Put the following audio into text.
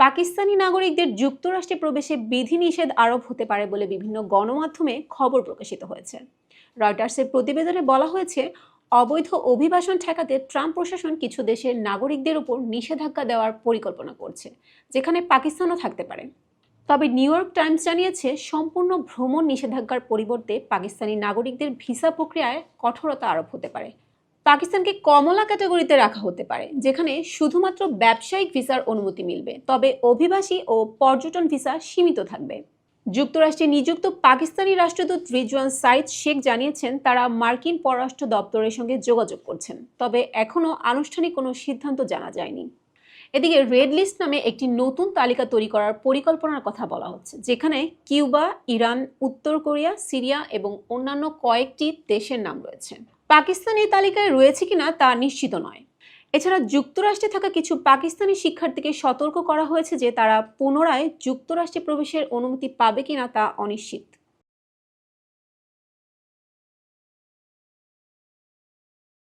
পাকিস্তানি নাগরিকদের যুক্তরাষ্ট্রে প্রবেশে বিধিনিষেধ আরোপ হতে পারে বলে বিভিন্ন গণমাধ্যমে খবর প্রকাশিত হয়েছে। রয়টার্সের প্রতিবেদনে বলা হয়েছে, অবৈধ অভিবাসন ঠেকাতে ট্রাম্প প্রশাসন কিছু দেশের নাগরিকদের উপর নিষেধাজ্ঞা দেওয়ার পরিকল্পনা করছে, যেখানে পাকিস্তানও থাকতে পারে। তবে নিউ ইয়র্ক টাইমস জানিয়েছে, সম্পূর্ণ ভ্রমণ নিষেধাজ্ঞার পরিবর্তে পাকিস্তানি নাগরিকদের ভিসা প্রক্রিয়ায় কঠোরতা আরোপ হতে পারে। পাকিস্তানকে কমলা ক্যাটাগরিতে রাখা হতে পারে, যেখানে শুধুমাত্র ব্যবসায়িক ভিসার অনুমতি মিলবে। তবে অভিবাসী ও পর্যটন ভিসা সীমিত থাকবে। যুক্তরাষ্ট্রে নিযুক্ত পাকিস্তানি রাষ্ট্রদূত রিজওয়ান সাইদ শেখ জানিয়েছেন, তারা মার্কিন পররাষ্ট্র দপ্তরের সঙ্গে যোগাযোগ করছেন। তবে এখনও আনুষ্ঠানিক কোনো সিদ্ধান্ত জানা যায়নি। এদিকে রেড লিস্ট নামে একটি নতুন তালিকা তৈরি করার পরিকল্পনার কথা বলা হচ্ছে, যেখানে কিউবা, ইরান, উত্তর কোরিয়া, সিরিয়া এবং অন্যান্য কয়েকটি দেশের নাম রয়েছে। পাকিস্তান এই তালিকায় রয়েছে কিনা তা নিশ্চিত নয়। এছাড়া যুক্তরাষ্ট্রে থাকা কিছু পাকিস্তানি শিক্ষার্থীকে সতর্ক করা হয়েছে যে তারা পুনরায় যুক্তরাষ্ট্রে প্রবেশের অনুমতি পাবে কিনা তা অনিশ্চিত।